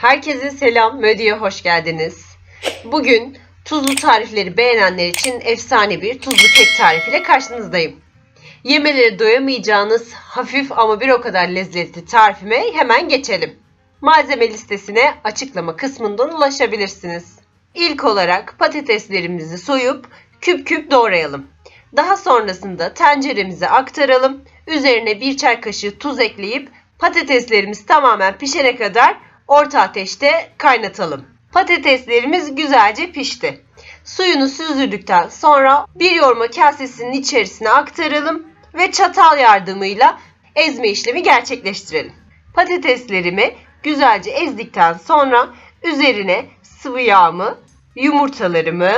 Herkese selam, Mödi'ye hoş geldiniz. Bugün tuzlu tarifleri beğenenler için efsane bir tuzlu kek tarifiyle karşınızdayım. Yemeleri doyamayacağınız hafif ama bir o kadar lezzetli tarifime hemen geçelim. Malzeme listesine açıklama kısmından ulaşabilirsiniz. İlk olarak patateslerimizi soyup küp küp doğrayalım. Daha sonrasında tenceremize aktaralım. Üzerine bir çay kaşığı tuz ekleyip patateslerimiz tamamen pişene kadar orta ateşte kaynatalım. Patateslerimiz güzelce pişti. Suyunu süzdürdükten sonra bir yoğurma kasesinin içerisine aktaralım ve çatal yardımıyla ezme işlemi gerçekleştirelim. Patateslerimi güzelce ezdikten sonra üzerine sıvı yağımı, yumurtalarımı,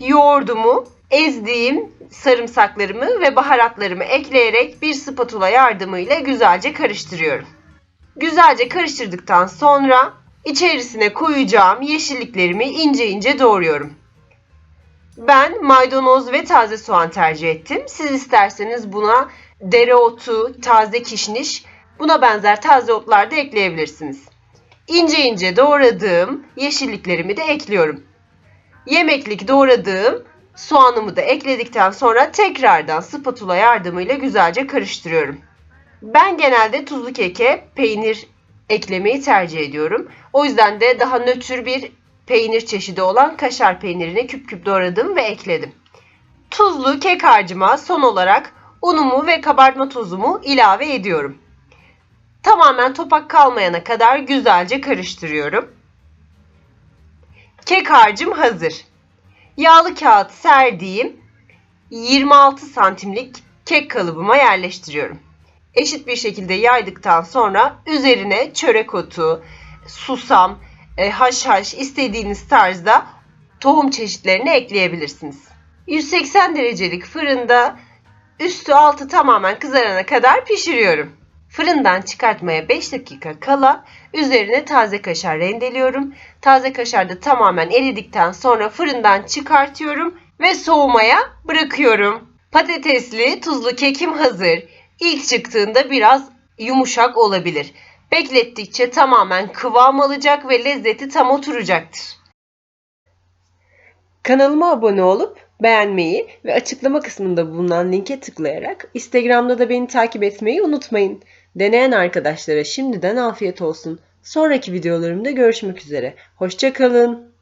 yoğurdumu, ezdiğim sarımsaklarımı ve baharatlarımı ekleyerek bir spatula yardımıyla güzelce karıştırıyorum. Güzelce karıştırdıktan sonra içerisine koyacağım yeşilliklerimi ince ince doğruyorum. Ben maydanoz ve taze soğan tercih ettim. Siz isterseniz buna dereotu, taze kişniş, buna benzer taze otlar da ekleyebilirsiniz. İnce ince doğradığım yeşilliklerimi de ekliyorum. Yemeklik doğradığım soğanımı da ekledikten sonra tekrardan spatula yardımıyla güzelce karıştırıyorum. Ben genelde tuzlu keke peynir eklemeyi tercih ediyorum. O yüzden de daha nötr bir peynir çeşidi olan kaşar peynirini küp küp doğradım ve ekledim. Tuzlu kek harcıma son olarak unumu ve kabartma tozumu ilave ediyorum. Tamamen topak kalmayana kadar güzelce karıştırıyorum. Kek harcım hazır. Yağlı kağıt serdiğim 26 santimlik kek kalıbıma yerleştiriyorum. Eşit bir şekilde yaydıktan sonra üzerine çörek otu, susam, e, haşhaş istediğiniz tarzda tohum çeşitlerini ekleyebilirsiniz. 180 derecelik fırında üstü altı tamamen kızarana kadar pişiriyorum. Fırından çıkartmaya 5 dakika kala üzerine taze kaşar rendeliyorum. Taze kaşar da tamamen eridikten sonra fırından çıkartıyorum ve soğumaya bırakıyorum. Patatesli tuzlu kekim hazır. İlk çıktığında biraz yumuşak olabilir. Beklettikçe tamamen kıvam alacak ve lezzeti tam oturacaktır. Kanalıma abone olup beğenmeyi ve açıklama kısmında bulunan linke tıklayarak Instagram'da da beni takip etmeyi unutmayın. Deneyen arkadaşlara şimdiden afiyet olsun. Sonraki videolarımda görüşmek üzere. Hoşçakalın.